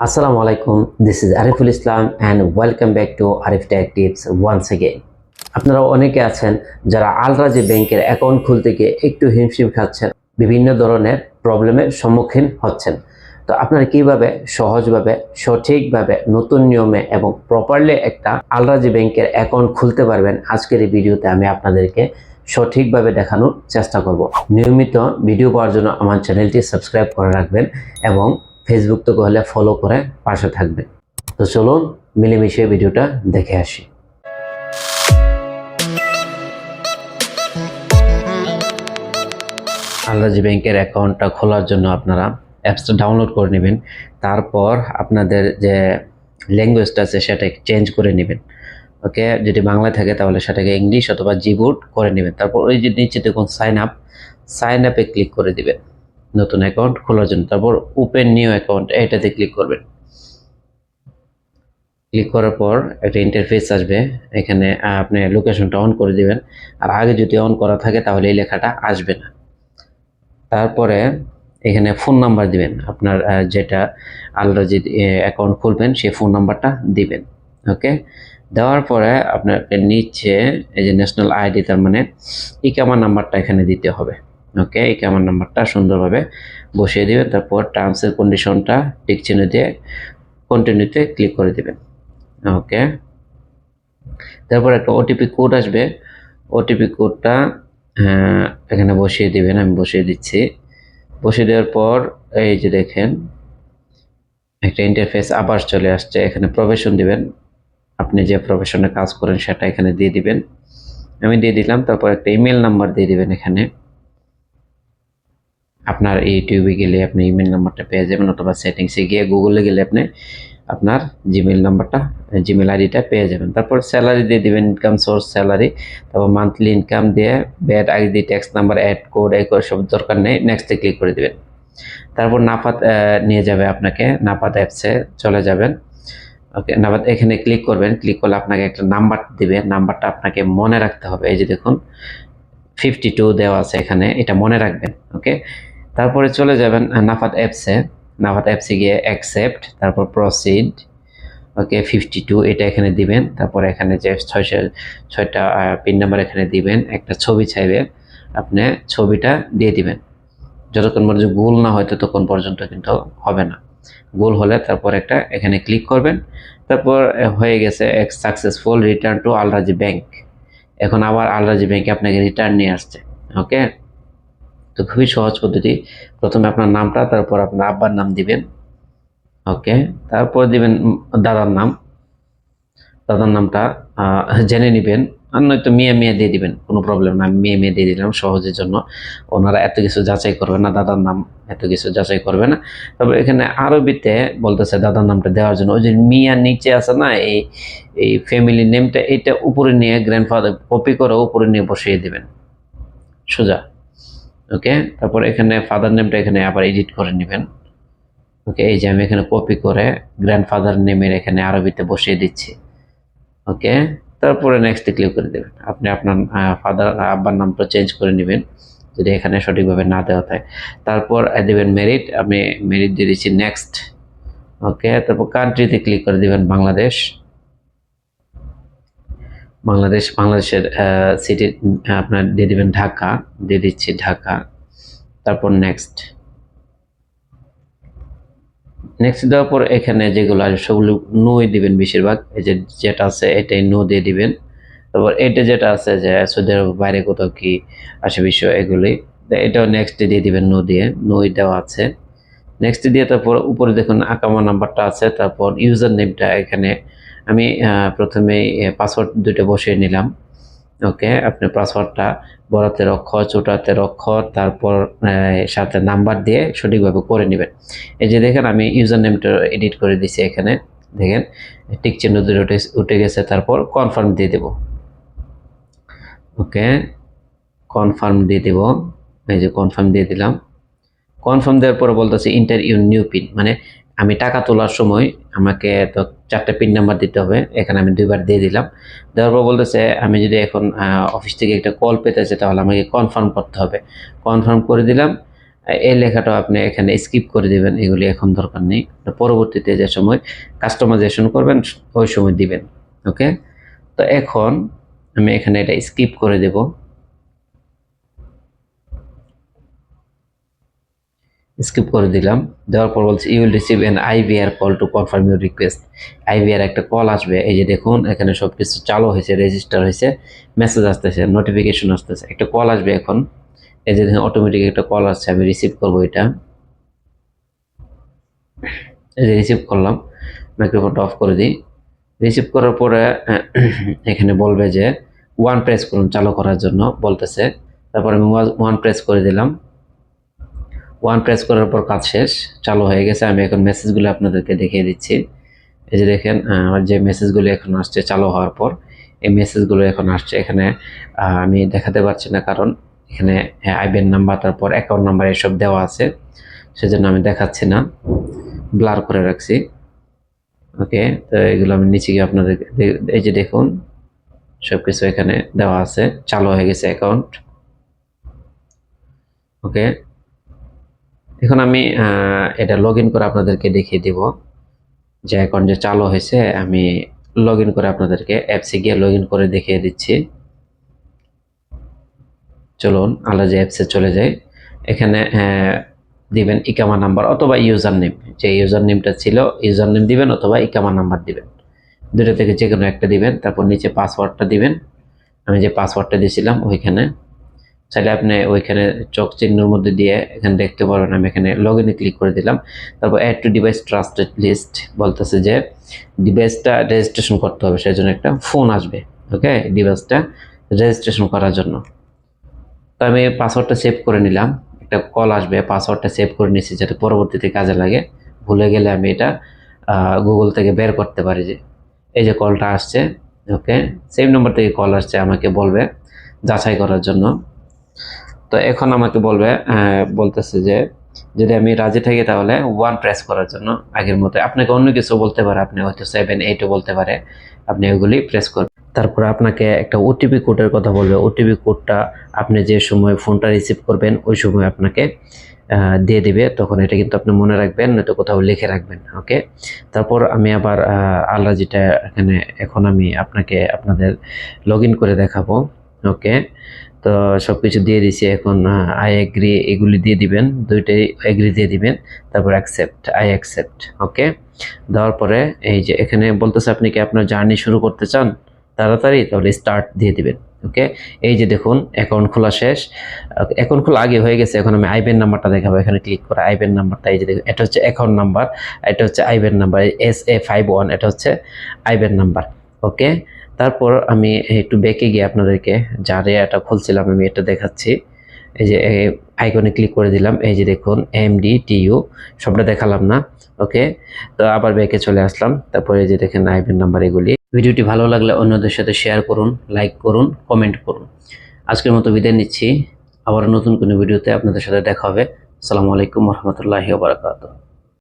Assalamu alaikum. This is Ariful Islam and welcome back to Arif Tech Tips once again. আপনারা অনেকে আছেন যারা Al-Rajhi ব্যাংকের account খুলতে গিয়ে একটু হিমশিম খাচ্ছেন, বিভিন্ন ধরনের প্রবলেমের সম্মুখীন হচ্ছেন তো আপনারা কীভাবে সহজভাবে, সঠিকভাবে, নতুন নিয়মে এবং প্রপারলি একটা আলরাজি ব্যাংকের অ্যাকাউন্ট খুলতে পারবেন, আজকের এই ভিডিওতে আমি আপনাদেরকে সঠিকভাবে দেখানোর চেষ্টা করব নিয়মিত ভিডিও পাওয়ার জন্য আমার চ্যানেলটি সাবস্ক্রাইব করে রাখবেন এবং ফেসবুক থেকে হলে ফলো করে পাশে থাকবেন তো চলুন মিলেমিশে ভিডিওটা দেখে আসি। আলরাজি ব্যাংকের অ্যাকাউন্টটা খোলার জন্য আপনারা অ্যাপসটা ডাউনলোড করে নেবেন। তারপর আপনাদের যে ল্যাঙ্গুয়েজটা আছে সেটাকে চেঞ্জ করে নেবেন। ওকে, যদি বাংলায় থাকে তাহলে সেটাকে ইংলিশ অথবা জিবুট করে নেবেন। তারপর ওই যে নিচে দেখুন সাইন আপ। সাইন আপে ক্লিক করে দিবেন। নতুন অ্যাকাউন্ট খোলার জন্য। তারপর ওপেন নিউ অ্যাকাউন্ট এটাতে ক্লিক করবেন। ক্লিক করার পর একটা ইন্টারফেস আসবে। এখানে আপনি লোকেশনটা অন করে দিবেন। আর আগে যদি অন করা থাকে, তাহলে এই লেখাটা আসবে না। তারপরে এখানে ফোন নাম্বার দিবেন। আপনার যেটা আলরাজি অ্যাকাউন্ট খুলবেন, সেই ফোন নাম্বারটা দিবেন। ওকে দেওয়ার পরে আপনাকে নিচে, এই যে ন্যাশনাল আইডি তার মানে ইকামার নাম্বারটা এখানে দিতে হবে। ওকে ইকামার নাম্বারটা সুন্দরভাবে বসিয়ে দিবেন তারপর টার্মস কন্ডিশনটা টিক চিহ্ন দিয়ে কন্টিনিউতে ক্লিক করে দিবেন। ওকে তারপর একটা ওটিপি কোড আসবে। ওটিপি কোডটা এখানে বসিয়ে দিবেন, আমি বসিয়ে দিচ্ছি। বসিয়ে দেওয়ার পর এই যে দেখেন, একটা ইন্টারফেস আবার চলে আসছে। এখানে প্রফেশন দিবেন। আপনি যে প্রফেশনে কাজ করেন সেটা এখানে দিয়ে দিবেন। আমি দিয়ে দিলাম, তারপর একটা ইমেল নাম্বার দিয়ে দিবেন এখানে। আপনার ইউটিউবে গেলে আপনি ইমেল নাম্বারটা পেয়ে যাবেন অথবা সেটিংসে গিয়ে গুগলে গেলে আপনি আপনার জিমেল নাম্বারটা জিমেল আইডিটা পেয়ে যাবেন। তারপর স্যালারি দিয়ে দিবেন ইনকাম সোর্স স্যালারি তারপর মান্থলি ইনকাম দিয়ে bad ID tax number add code এই সব দরকার নেই নেক্সটে ক্লিক করে দেবেন। তারপর নাপাত নিয়ে যাবে আপনাকে নাপাত অ্যাপসে চলে যাবেন। ওকে নাপাত এখানে ক্লিক করবেন ক্লিক করলে আপনাকে একটা নাম্বার দিবে। নাম্বারটা আপনাকে মনে রাখতে হবে। এই যে দেখুন ফিফটি টু দেওয়া আছে এখানে, এটা মনে রাখবেন। ওকে তারপরে চলে যাবেন নাফাত অ্যাপসে। নাফাত অ্যাপসে গিয়ে অ্যাকসেপ্ট তারপর প্রসিড ওকে ফিফটি টু এটা এখানে দিবেন। তারপর এখানে যে ছয়শো, ছয়টা পিন নাম্বার এখানে দিবেন, একটা ছবি চাইবে, আপনি ছবিটা দিয়ে দিবেন। যতক্ষণ পর্যন্ত গোল না হয়, ততক্ষণ পর্যন্ত কিন্তু হবে না। গোল হলে তারপর একটা এখানে ক্লিক করবেন। তারপর হয়ে গেছে এক successful return to Al Rajhi bank এখন আবার আলরাজি ব্যাংকে আপনাকে রিটার্ন নিয়ে আসছে ওকে তো খুবই সহজ পদ্ধতি। প্রথমে আপনার নামটা, তারপর আপনার আব্বার নাম দিবেন। ওকে, তারপর দিবেন দাদার নাম। দাদার নামটা জেনে নেবেন। আর নয়তো মেয়ে মেয়ে দিয়ে দিবেন, কোনো প্রবলেম না। মেয়ে মেয়ে দিয়ে দিলাম সহজের জন্য। ওনারা এত কিছু যাচাই করবে না, দাদার নাম এত কিছু যাচাই করবে না। তবে এখানে আরবিতে বলতেছে দাদার নামটা দেওয়ার জন্য। ওই যে মিয়া নিচে আছে না, এই এই ফ্যামিলি নেমটা এটা উপরে নিয়ে গ্র্যান্ডফাদার কপি করে উপরে নিয়ে বসিয়ে দিবেন। সোজা। ওকে তারপর এখানে ফাদার নেমটা এখানে আবার এডিট করে নেবেন। ওকে এই যে আমি এখানে কপি করে গ্র্যান্ডফাদার নেমের এখানে আরবিতে বসিয়ে দিচ্ছি। ওকে তারপরে নেক্সটে ক্লিক করে দেবেন। আপনি আপনার ফাদার আব্বার নামটা চেঞ্জ করে নেবেন, যদি এখানে সঠিকভাবে না দেওয়া থাকে। তারপর দেবেন মেরিট আমি মেরিট দিয়ে দিচ্ছি নেক্সট ওকে তারপর কান্ট্রিতে ক্লিক করে দিবেন বাংলাদেশ। বাংলাদেশ, বাংলাদেশের সিটি আপনার দিয়ে দিবেন ঢাকা, দিয়ে দিচ্ছি ঢাকা। তারপর নেক্সট নেক্সট দেওয়ার পর এখানে যেগুলো আছে সেগুলো নোই দিবেন বেশিরভাগ। এই যেটা আছে, এটাই নো দিয়ে দিবেন। তারপর এটা যেটা আছে যে, সৌদি আরবের বাইরে কোথাও কি আসে বিষয়, এগুলি। এটাও নেক্সট দিয়ে দিবেন নো দিয়ে, নোই দেওয়া আছে। নেক্সট দিয়ে তারপর উপরে দেখুন, আকামা নাম্বারটা আছে। তারপর ইউজার নেমটা এখানে আমি প্রথমে পাসওয়ার্ড দুটো বসিয়ে নিলাম। ওকে, আপনি পাসওয়ার্ডটা বড়াতের অক্ষর ছোটাতের অক্ষর তারপর সাথে নাম্বার দিয়ে সঠিকভাবে করে নেবেন। এই যে দেখেন, আমি ইউজার নেমটা এডিট করে দিছি এখানে। দেখেন, টিক চিহ্ন দুটো উঠে উঠে গেছে, তারপর কনফার্ম দিয়ে দেব। ওকে কনফার্ম দিয়ে দেব। এই যে কনফার্ম দিয়ে দিলাম। কনফার্ম দেওয়ার পরে বলতেছে ইন্টার ইউ নিউ পিন মানে আমি টাকা তোলার সময় আমাকে তো চারটা পিন নাম্বার দিতে হবে, এখানে আমি দুইবার দিয়ে দিলাম। দেওয়ার পর বলতেছে, আমি যদি এখন অফিস থেকে একটা কল পেতে চাই তাহলে আমাকে কনফার্ম করতে হবে। কনফার্ম করে দিলাম। এই লেখাটা আপনি এখানে স্কিপ করে দিবেন, এগুলি এখন দরকার নেই। পরবর্তীতে যে সময় কাস্টমাইজেশন করবেন, ওই সময় দিবেন ওকে তো এখন আমি এখানে এটা স্কিপ করে দেব। স্কিপ করে দিলাম। দেওয়ার পর বলছে you will receive an IVR call to confirm your request IVR একটা কল আসবে, এই যে দেখুন, এখানে সব কিছু চালু হয়েছে রেজিস্টার হয়েছে মেসেজ আসতেছে নোটিফিকেশন আসতেছে। একটা কল আসবে এখন, এই যে দেখুন অটোমেটিক একটা কল আসছে, আমি রিসিভ করব এটা। এই যে রিসিভ করলাম মাইক্রোফোনটা অফ করে দিই। রিসিভ করার পরে, এখানে বলবে যে ওয়ান প্রেস করুন চালু করার জন্য, বলতেছে। তারপর আমি ওয়ান প্রেস করে দিলাম। ওয়ান প্রেস করার পর কাজ শেষ, চালু হয়ে গেছে। আমি এখন মেসেজগুলো আপনাদেরকে দেখিয়ে দিচ্ছি। এই যে দেখেন আমার যে মেসেজগুলো এখন আসছে চালু হওয়ার পর, এই মেসেজগুলো এখন আসছে এখানে আমি দেখাতে পারছি না কারণ এখানে আইবেন নাম্বার তারপর অ্যাকাউন্ট নাম্বার এসব দেওয়া আছে। সেজন্য আমি দেখাচ্ছি না। ব্লার করে রাখছি। ওকে, তো এগুলো আমি নিচে গিয়ে আপনাদের এই যে দেখুন সব কিছু এখানে দেওয়া আছে। চালু হয়ে গেছে অ্যাকাউন্ট ওকে এখন আমি এটা লগ করে আপনাদেরকে দেখিয়ে দিব। যে অ্যাকাউন্ট যে চালু হয়েছে, আমি লগ করে আপনাদেরকে অ্যাপসে গিয়ে লগ করে দেখিয়ে দিচ্ছি। চলুন আলাদা যে অ্যাপসে চলে যাই এখানে দিবেন ইকামা নাম্বার অথবা ইউজার নেম যে ইউজার নেমটা ছিল ইউজার নেম দিবেন অথবা ইকামা নাম্বার দিবেন। দুটো থেকে যে কোনো একটা দিবেন, তারপর নিচে পাসওয়ার্ডটা দিবেন। আমি যে পাসওয়ার্ডটা দিয়েছিলাম, ওইখানে চাইলে আপনি ওইখানে চক চিহ্নের মধ্যে দিয়ে এখানে দেখতে পারবেন। আমি এখানে লগ ইনে ক্লিক করে দিলাম। তারপর add to device trusted list বলতেছে যে ডিভাইসটা রেজিস্ট্রেশন করতে হবে সেই জন্য একটা ফোন আসবে ওকে ডিভাইসটা রেজিস্ট্রেশন করার জন্য। তো আমি পাসওয়ার্ডটা সেভ করে নিলাম। একটা কল আসবে পাসওয়ার্ডটা সেভ করে নিয়েছি যাতে পরবর্তীতে কাজে লাগে। ভুলে গেলে আমি এটা গুগল থেকে বের করতে পারি যে এই যে কলটা আসছে ওকে সেম নম্বর থেকে কল আসছে, আমাকে বলবে যাচাই করার জন্য। তো এখন আমাকে বলবে বলতেছে যে, যদি আমি রাজি থাকি তাহলে ওয়ান প্রেস করার জন্য আগের মতো। আপনাকে অন্য কিছু বলতে পারে, আপনি হয়তো সেভেন এইটও বলতে পারে। আপনি ওগুলি প্রেস করবেন তারপরে আপনাকে একটা ওটিপি কোডের কথা বলবে। ওটিপি কোডটা আপনি যে সময় ফোনটা রিসিভ করবেন, ওই সময় আপনাকে দিয়ে দিবে। তখন এটা কিন্তু আপনি মনে রাখবেন, নয়তো কোথাও লিখে রাখবেন ওকে তারপর আমি আবার আল্লাহ যেটা এখানে, এখন আমি আপনাকে আপনাদের লগ করে দেখাবো ওকে তো সব কিছু দিয়ে দিছি, এখন আই এগ্রি এগুলি দিয়ে দিবেন, দুইটাই এগ্রি দিয়ে দিবেন, তারপর অ্যাকসেপ্ট আই অ্যাকসেপ্ট ওকে দেওয়ার পরে এই যে এখানে বলতেছে আপনি কি আপনার জার্নি শুরু করতে চান? তাড়াতাড়ি তাহলে স্টার্ট দিয়ে দিবেন ওকে এই যে দেখুন অ্যাকাউন্ট খোলা শেষ অ্যাকাউন্ট খোলা আগে হয়ে গেছে, এখন আমি আইবেন নাম্বারটা দেখাবো, এখানে ক্লিক করে আইবেন নাম্বারটা এই যে দেখুন, এটা হচ্ছে অ্যাকাউন্ট নাম্বার এটা হচ্ছে IBAN number S A five one এটা হচ্ছে আইবেন নাম্বার ওকে তারপর আমি একটু বেঁকে গিয়ে আপনাদেরকে যার এটা খুলছিলাম, আমি এটা দেখাচ্ছি। এই যে আইকনে ক্লিক করে দিলাম, এই যে দেখুন এম ডি টি ইউ সবটা দেখালাম না ওকে তো আবার ব্যাকে চলে আসলাম, তারপরে এই যে দেখেন আইবেন নাম্বার এগুলি। ভিডিওটি ভালো লাগলে অন্যদের সাথে শেয়ার করুন লাইক করুন কমেন্ট করুন। আজকের মতো বিদায় নিচ্ছি আবার নতুন কোনো ভিডিওতে আপনাদের সাথে দেখা হবে। আসসালামু আলাইকুম রহমতুল্লাহি বারাকাতুহ।